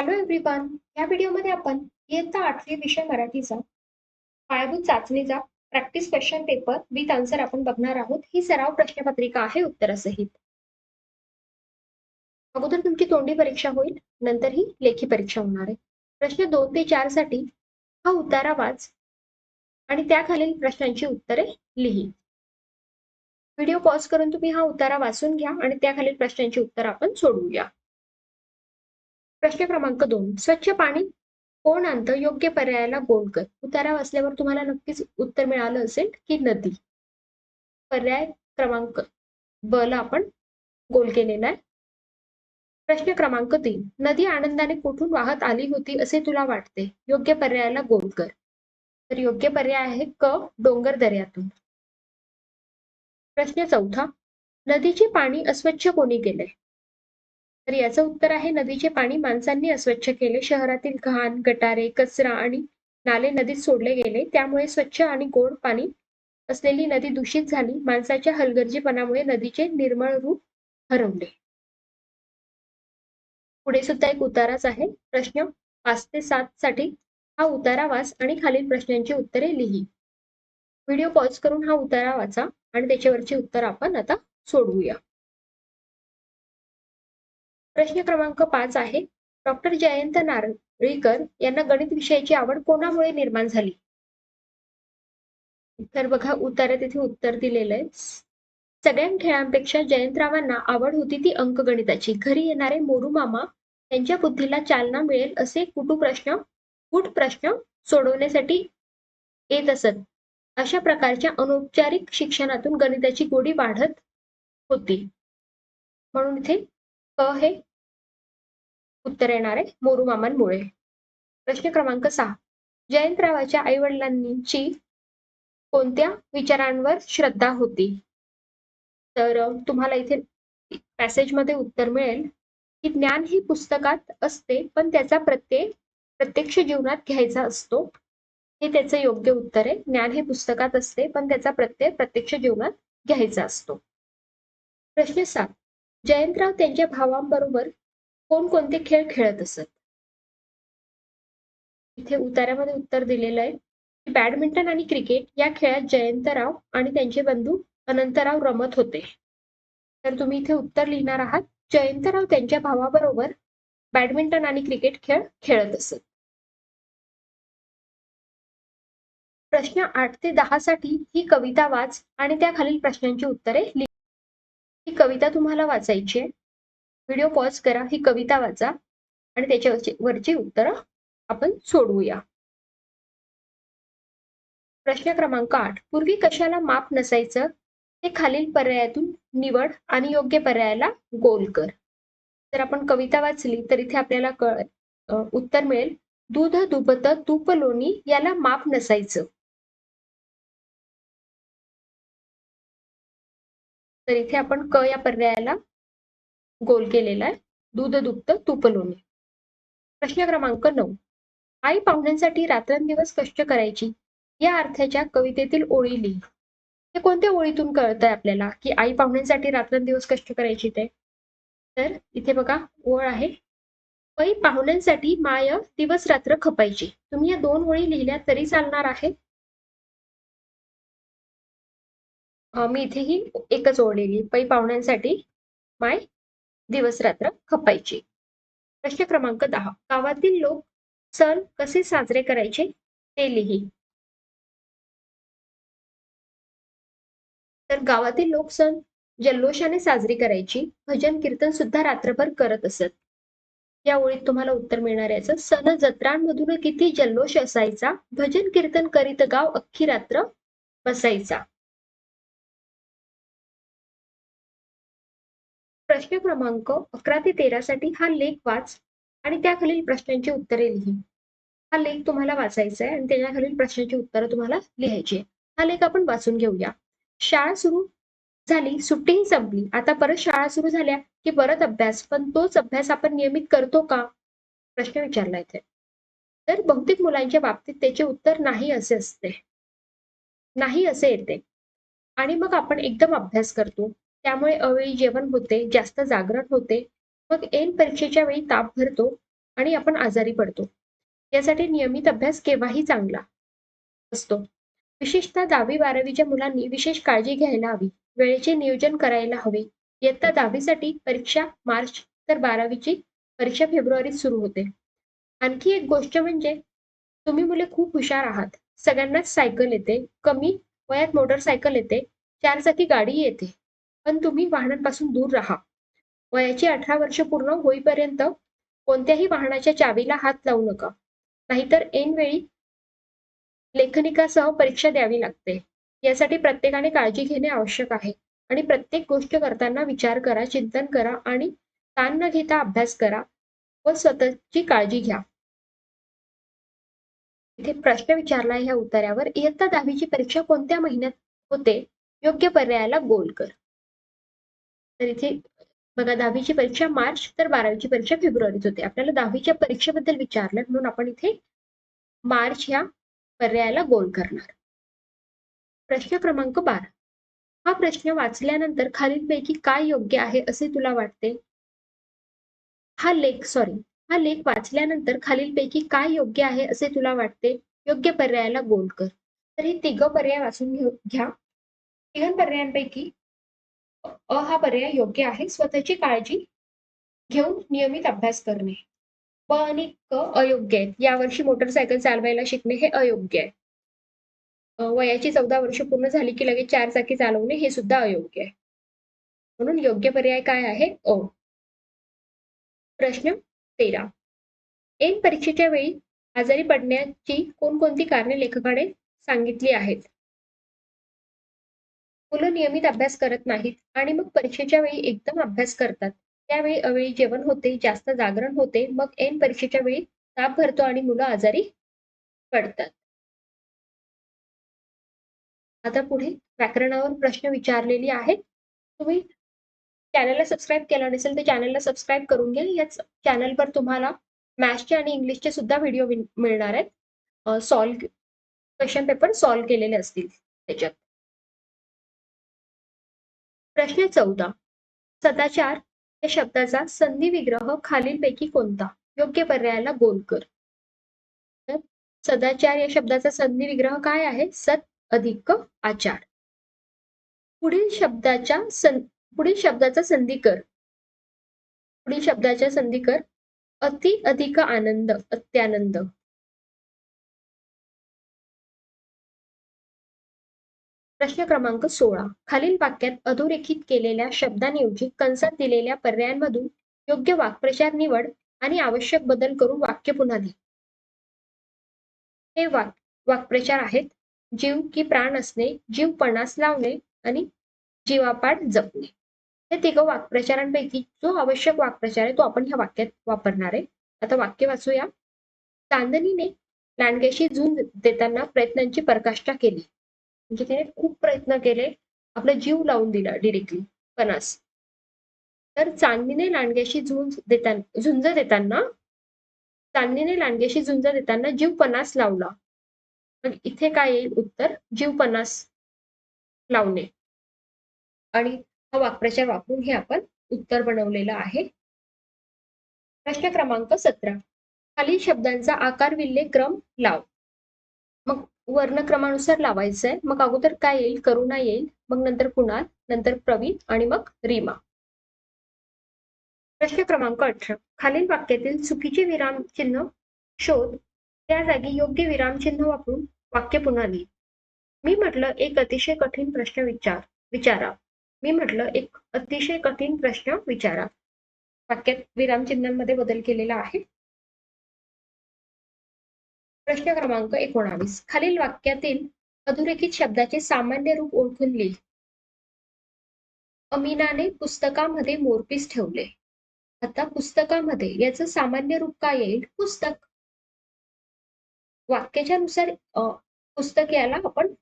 Hello everyone या व्हिडिओमध्ये आपण इयत्ता आठवी विषय मराठीचा पायाभूत चाचणीचा practice question paper with answer आपण बघणार आहोत. ही सराव प्रश्नपत्रिका आहे उत्तरासहित. अगोदर तुमची तोंडी परीक्षा होईल नंतर ही लेखी परीक्षा होणार आहे. प्रश्न दोन ते चारसाठी हा उतारा वाच आणि त्याखालील प्रश्नांची उत्तरे लिही. व्हिडिओ पॉज करून तुम्ही हा उतारा वाचून घ्या आणि त्याखालील प्रश्नांची उत्तर आपण सोडवूया. प्रश्न क्रमांक दोन. स्वच्छ पाणी कोण आणतं? योग्य पर्यायाला गोल कर. उतारा वाचल्यावर तुम्हाला नक्कीच उत्तर मिळालं असेल की नदी. पर्याय क्रमांक ब ला आपण गोल केलेला आहे. प्रश्न क्रमांक तीन. नदी आनंदाने कुठून वाहत आली होती असे तुला वाटते? योग्य पर्यायाला गोल कर. तर योग्य पर्याय आहे क डोंगर दर्यातून. प्रश्न चौथा. नदीचे पाणी अस्वच्छ कोणी केले तर याचं उत्तर आहे नदीचे पाणी माणसांनी अस्वच्छ केले. शहरातील घाण गटारे कचरा आणि नाले नदीत सोडले गेले. त्यामुळे स्वच्छ आणि गोड पाणी असलेली नदी दूषित झाली. माणसाच्या हलगर्जीपणामुळे नदीचे निर्मळ रूप हरवले. पुढे सुद्धा एक उताराच आहे. प्रश्न पाच ते सात साठी हा उतारा वाच आणि खालील प्रश्नांची उत्तरे लिही. व्हिडिओ पॉज करून हा उतारा वाचा आणि त्याच्यावरची उत्तर आपण आता सोडवूया. प्रश्न क्रमांक पाच आहे. डॉक्टर जयंत नारळीकर यांना गणित विषयाची आवड कोणामुळे निर्माण झाली? तर बघा उतारा तिथे उत्तर दिलेलं आहे. सगळ्या खेळांपेक्षा जयंतरावांना आवड होती ती अंकगणिताची घरी येणारे मोरू मामा त्यांच्या बुद्धीला चालना मिळेल असे कुटू प्रश्न कुट प्रश्न सोडवण्यासाठी येत असत. अशा प्रकारच्या अनौपचारिक शिक्षणातून गणिताची गोडी वाढत होती. म्हणून इथे क हे? उत्तर येणार आहे मोरू प्रश्न क्रमांक सहा. जयंतरावाच्या आई वडिलांची कोणत्या विचारांवर श्रद्धा होती? तर तुम्हाला इथे पॅसेजमध्ये उत्तर मिळेल की ज्ञान ही पुस्तकात असते पण त्याचा प्रत्यय प्रत्यक्ष जीवनात घ्यायचा असतो. हे त्याचं योग्य उत्तर आहे. ज्ञान हे पुस्तकात असते पण त्याचा प्रत्यय प्रत्यक्ष जीवनात घ्यायचा असतो. प्रश्न सात. जयंतराव त्यांच्या भावांबरोबर कोणकोणते खेळ खेळत असत? इथे उतारामध्ये उत्तर दिलेलं आहे. की बॅडमिंटन आणि क्रिकेट या खेळात जयंतराव आणि त्यांचे बंधू अनंतराव रमत होते. तर तुम्ही इथे उत्तर लिहिणार आहात. जयंतराव त्यांच्या भावाबरोबर बॅडमिंटन आणि क्रिकेट खेळ खेळत असत. प्रश्न आठ ते दहा साठी ही कविता वाच आणि त्या खालील प्रश्नांची उत्तरे कविता तुम्हाला वाचायची आहे. व्हिडिओ पॉज करा ही कविता वाचा आणि त्याच्यावरची वरची उत्तरं आपण सोडवूया. प्रश्न क्रमांक आठ. पूर्वी कशाला माप नसायचं? ते खालील पर्यायातून निवड आणि योग्य पर्यायाला गोल कर. जर आपण कविता वाचली तर इथे आपल्याला कळ उत्तर मिळेल. दूध दुबत तूप लोणी याला माप नसायचं. तर इथे आपण क या पर्यायाला गोल केलेला आहे. दूध दुप्त तूप लोणी. प्रश्न क्रमांक नऊ. आई पाहुण्यांसाठी रात्रंदिवस कष्ट करायची या अर्थाच्या कवितेतील ओळी लिही. हे कोणत्या ओळीतून कळतंय आपल्याला की आई पाहुण्यांसाठी रात्रंदिवस कष्ट करायची ते? तर इथे बघा ओळ आहे. पै पाहुण्यांसाठी माय दिवस रात्र खपायची. तुम्ही या दोन ओळी लिहिल्या तरी चालणार आहे. मी इथेही एकच ओढलेली पै पाहुण्यांसाठी माय दिवस रात्र खपायची. प्रश्न क्रमांक दहा. गावातील लोक सण कसे साजरे करायचे ते लिही. तर गावातील लोक सण जल्लोषाने साजरी करायची भजन कीर्तन सुद्धा रात्रभर करत असत. या ओळीत तुम्हाला उत्तर मिळणार याचं. सण जत्रांमधून किती जल्लोष असायचा भजन कीर्तन करीत गाव अख्खी रात्र बसायचा. प्रश्न क्रमांक अकरा ते तेरा साठी हा लेख वाच आणि त्याखालील प्रश्नांची उत्तरे लिही. हा लेख तुम्हाला वाचायचा आहे आणि त्याच्याखालील प्रश्नांची उत्तरं तुम्हाला लिहायची हा लेख आपण वाचून घेऊया. शाळा सुरू झाली सुट्टीही संपली. आता परत शाळा सुरू झाल्या की परत अभ्यास पण तोच अभ्यास आपण नियमित करतो का? प्रश्न विचारला इथे. तर बहुतेक मुलांच्या बाबतीत त्याचे उत्तर नाही असे असते. नाही असे येते. आणि मग आपण एकदम अभ्यास करतो. त्यामुळे अवेळी जेवण होते जास्त जागरण होते. मग ऐन परीक्षेच्या वेळी ताप भरतो आणि आपण आजारी पडतो. यासाठी नियमित अभ्यास केव्हाही चांगला असतो. विशेषतः दहावी बारावीच्या मुलांनी विशेष काळजी घ्यायला हवी. वेळेचे नियोजन करायला हवे. इयत्ता दहावीसाठी परीक्षा मार्च तर बारावीची परीक्षा फेब्रुवारीत सुरू होते. आणखी एक गोष्ट म्हणजे तुम्ही मुले खूप हुशार आहात. सगळ्यांनाच सायकल येते. कमी वयात मोटरसायकल येते. चारचाकी गाडी येते. पण तुम्ही वाहनांपासून दूर राहा. वयाची अठरा वर्ष पूर्ण होईपर्यंत कोणत्याही वाहनाच्या चावीला हात लावू नका. नाहीतर ऐनवेळी लेखनिकासह परीक्षा द्यावी लागते. यासाठी प्रत्येकाने काळजी घेणे आवश्यक आहे आणि प्रत्येक गोष्ट करताना विचार करा चिंतन करा आणि ताण न घेता अभ्यास करा व स्वतःची काळजी घ्या. इथे प्रश्न विचारला ह्या उत्तरावर. इयत्ता दहावीची परीक्षा कोणत्या महिन्यात होते? योग्य पर्यायाला गोल कर. तर इथे बघा दहावीची परीक्षा मार्च तर बारावीची परीक्षा फेब्रुवारीत होते. आपल्याला दहावीच्या परीक्षेबद्दल विचारलं म्हणून आपण इथे मार्च ह्या पर्यायाला गोल करणार. प्रश्न क्रमांक बारा. हा प्रश्न वाचल्यानंतर खालीलपैकी काय योग्य आहे असे तुला वाटते? हा लेख सॉरी हा लेख वाचल्यानंतर खालीलपैकी काय योग्य आहे असे तुला वाटते? योग्य पर्यायाला गोल कर. तर हे तिघ पर्याय वाचून घेऊ घ्या. तिघ पर्यायांपैकी अ हा पर्याय योग्य आहे. स्वतःची काळजी घेऊन नियमित अभ्यास करणे. ब आणि क अयोग्य आहेत. यावर्षी मोटरसायकल चालवायला शिकणे हे अयोग्य आहे. वयाची चौदा वर्ष पूर्ण झाली की लगेच चार चाकी चालवणे हे सुद्धा अयोग्य आहे. म्हणून योग्य पर्याय काय आहे? अ. प्रश्न तेरा. एन परीक्षेच्या वेळी आजारी पडण्याची कोणकोणती कारणे लेखकाने सांगितली आहेत? मुलं नियमित अभ्यास करत नाहीत आणि मग परीक्षेच्या वेळी एकदम अभ्यास करतात. त्यावेळी अवेळी जेवण होते जास्त जागरण होते मग ऐन परीक्षेच्या वेळी ताप भरतो आणि मुलं आजारी पडतात. आता पुढे व्याकरणावर प्रश्न विचारलेली आहेत. तुम्ही चॅनलला सबस्क्राईब केला नसेल तर चॅनलला सबस्क्राईब करून घ्या. याच चॅनलवर तुम्हाला मॅथ्सचे आणि इंग्लिशचे सुद्धा व्हिडिओ मिळणार आहेत. सॉल्व क्वेश्चन पेपर सॉल्व केलेले असतील त्याच्यात. प्रश्न चौदा. सदाचार या शब्दाचा संधी विग्रह खालीलपैकी कोणता? योग्य पर्यायाला गोल कर. तर सदाचार या शब्दाचा संधी विग्रह काय आहे? सत अधिक आचार. पुढील शब्दाच्या सं पुढील शब्दाचा संधी कर. पुढील शब्दाच्या संधी कर. अति अधिक आनंद अत्यानंद. प्रश्न क्रमांक सोळा. खालील वाक्यात अधोरेखित केलेल्या शब्दांऐवजी कंसात दिलेल्या पर्यायांमधून योग्य वाक्प्रचार निवड आणि आवश्यक बदल करून वाक्य पुन्हा दे हे वाक वाक्प्रचार आहेत. जीव की प्राण असणे जीव पणास लावणे आणि जीवापाठ जपणे. हे तिघ वाक्प्रचारांपैकी जो आवश्यक वाक्प्रचार आहे तो आपण ह्या वाक्यात वापरणार आहे. आता वाक्य वाचूया. चांदणीने लांडग्याशी झुंज देताना प्रयत्नांची प्रकाष्ठा केली. म्हणजे तिने खूप प्रयत्न केले. आपला जीव लावून दिला डिरेक्टली पणास. तर चांदणीने लांडग्याशी झुंज देताना झुंज देताना चांदणीने लांडग्याशी झुंज देताना जीव पणास लावला. मग इथे काय येईल उत्तर? जीव पणास लावणे. आणि हा वाक्प्रचार वापरून हे आपण उत्तर बनवलेलं आहे. प्रश्न क्रमांक सतरा. खालील शब्दांचा आकार विल्ले क्रम लाव. वर्णक्रमानुसार लावायचं आहे मग अगोदर काय येईल? करुणा येईल. मग नंतर कुणाल नंतर प्रवीण आणि मग रीमा. प्रश्न क्रमांक अठरा. खालील वाक्यातील चुकीचे विरामचिन्ह शोध. त्या जागी योग्य विरामचिन्ह वापरून वाक्य पुन्हा लिही. मी म्हटलं एक अतिशय कठीण प्रश्न विचार विचारा. मी म्हटलं एक अतिशय कठीण प्रश्न विचारा. वाक्यात विरामचिन्हांमध्ये बदल केलेला आहे. प्रश्न क्रमांक एकोणावीस. खालील वाक्यातील अधोरेखित शब्दाचे सामान्य रूप ओळखून लिहि. अमीनाने पुस्तकामध्ये मोरपीस ठेवले. आता पुस्तकामध्ये याचं सामान्य रूप काय येईल? पुस्तक. वाक्याच्या नुसार पुस्तक याला आपण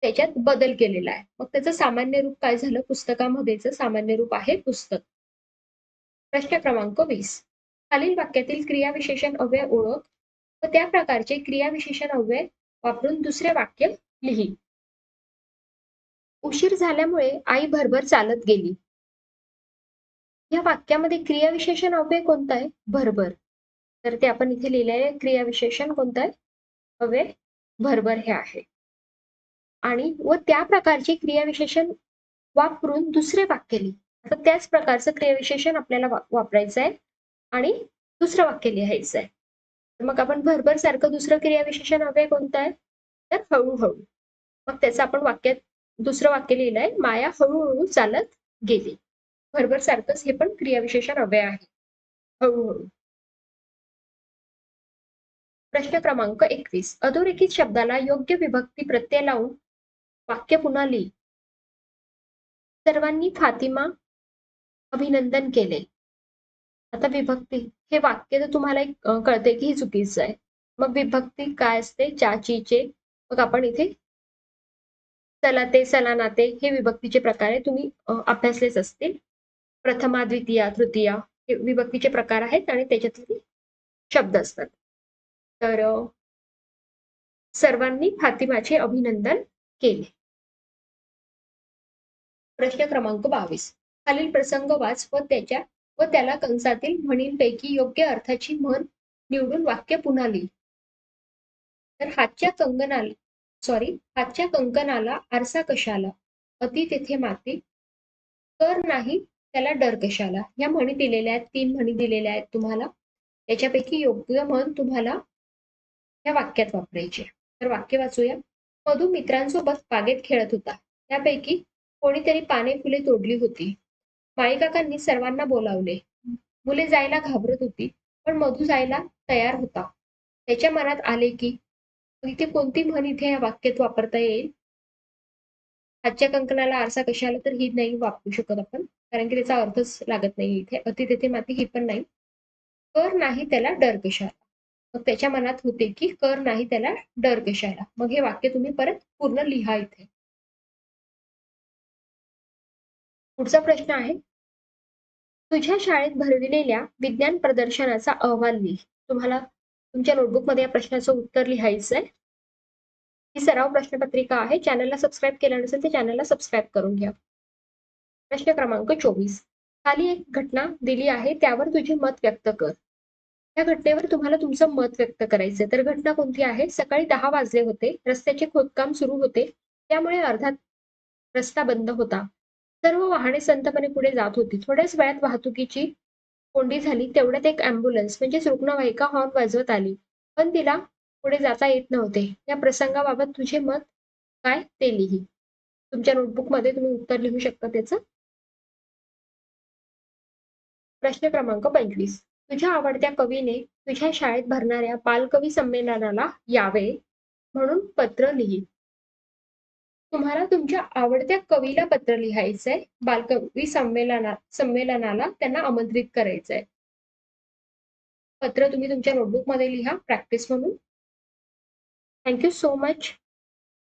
त्याच्यात बदल केलेला आहे. मग त्याचं सामान्य रूप काय झालं? पुस्तकामध्येच सामान्य रूप आहे पुस्तक. प्रश्न क्रमांक वीस. खालील वाक्यातील क्रियाविशेषण अव्यय ओळख व त्या प्रकारचे क्रियाविशेषण अव्यय वापरून दुसरे वाक्य लिही. उशीर झाल्यामुळे आई भरभर चालत गेली. या वाक्यामध्ये क्रियाविशेषण अव्यय कोणतं आहे? भरभर. तर ते आपण इथे लिहिलेले क्रियाविशेषण कोणतं आहे? अव्यय भरभर हे आहे. आणि व त्या प्रकारचे क्रियाविशेषण वापरून दुसरे वाक्य लिहि. आता त्याच प्रकारचं क्रियाविशेषण आपल्याला वापरायचं आहे आणि दुसरं वाक्य लिहायचं आहे मग आपण भरभर सारखं दुसरं क्रियाविशेषण हवे कोणतं आहे? तर हळूहळू. मग त्याचं आपण वाक्यात दुसरं वाक्य लिहिलंय माया हळूहळू चालत गेली. भरभर सारखंच हे पण क्रियाविशेषण हवे आहे. हळूहळू. प्रश्न क्रमांक एकवीस. अधोरेखित शब्दाला योग्य विभक्ती प्रत्यय लावून वाक्य पुन्हा लिही. सर्वांनी फातिमा अभिनंदन केले. आता विभक्ती हे वाक्य तर तुम्हाला एक कळते की ही चुकीचं आहे. मग विभक्ती काय असते? चाचीचे. मग आपण इथे सलाते सलानाते हे विभक्तीचे प्रकार आहे. तुम्ही अभ्यासलेच असतील. प्रथमा द्वितीया तृतीया हे विभक्तीचे प्रकार आहेत आणि त्याच्यातले शब्द असतात. तर सर्वांनी फातिमाचे अभिनंदन केले. प्रश्न क्रमांक बावीस. खालील प्रसंग वाच व त्याच्या व त्याला कंसातील म्हणींपैकी योग्य अर्थाची म्हण निवडून वाक्य पुन्हा लिही. तर हातच्या कंगनाला सॉरी हातच्या कंकणाला आरसा कशाला? अति तेथे माती कर नाही त्याला डर कशाला? या म्हणी दिलेल्या आहेत तीन म्हणी दिलेल्या आहेत तुम्हाला. त्याच्यापैकी योग्य म्हण तुम्हाला या वाक्यात वापरायचे तर वाक्य वाचूया. मधू मित्रांसोबत बागेत खेळत होता. त्यापैकी कोणीतरी पाने फुले तोडली होती. माईकाकांनी सर्वांना बोलावले. मुले जायला घाबरत होती पण मधू जायला तयार होता. त्याच्या मनात आले की इथे कोणती म्हण इथे या वाक्यात वापरता येईल? आजच्या कंकणाला आरसा कशाला तर ही नाही वापरू शकत आपण कारण की त्याचा अर्थच लागत नाही इथे अति तेथे माती ही पण नाही. कर नाही त्याला डर कशाला? मग त्याच्या मनात होते की कर नाही त्याला डर कशाला? मग हे वाक्य तुम्ही परत पूर्ण लिहा इथे. पुढचा प्रश्न आहे. तुझ्या शाळेत भरविलेल्या विज्ञान प्रदर्शनाचा अहवाल लिह. तुम्हाला तुमच्या नोटबुकमध्ये या प्रश्नाचं उत्तर लिहायचं आहे ही सराव प्रश्नपत्रिका आहे. चॅनलला सबस्क्राईब केलं नसेल तर चॅनलला सबस्क्राईब करून घ्या. प्रश्न क्रमांक चोवीस. खाली एक घटना दिली आहे. त्यावर तुझे मत व्यक्त कर. या घटनेवर तुम्हाला तुमचं मत व्यक्त करायचंय. तर घटना कोणती आहे? सकाळी दहा वाजले होते. रस्त्याचे खोदकाम सुरू होते. त्यामुळे अर्धा रस्ता बंद होता. सर्व वाहने संतपणे पुढे जात होती. थोड्याच वेळात वाहतुकीची कोंडी झाली. तेवढ्यात एक अँब्युलन्स म्हणजेच रुग्णवाहिका हॉर्न वाजवत आली. पण तिला पुढे जाता येत नव्हते. या प्रसंगाबाबत तुझे मत काय ते लिही. तुमच्या नोटबुकमध्ये तुम्ही उत्तर लिहू शकता त्याचं? प्रश्न क्रमांक पंचवीस. तुझ्या आवडत्या कवीने तुझ्या शाळेत भरणाऱ्या बालकवी संमेलनाला यावे म्हणून पत्र लिही. तुम्हाला तुमच्या आवडत्या कवीला पत्र लिहायचंय बालकवी संमेलना संमेलनाला त्यांना आमंत्रित करायचंय. पत्र तुम्ही तुमच्या नोटबुकमध्ये लिहा प्रॅक्टिस म्हणून. Thank you so much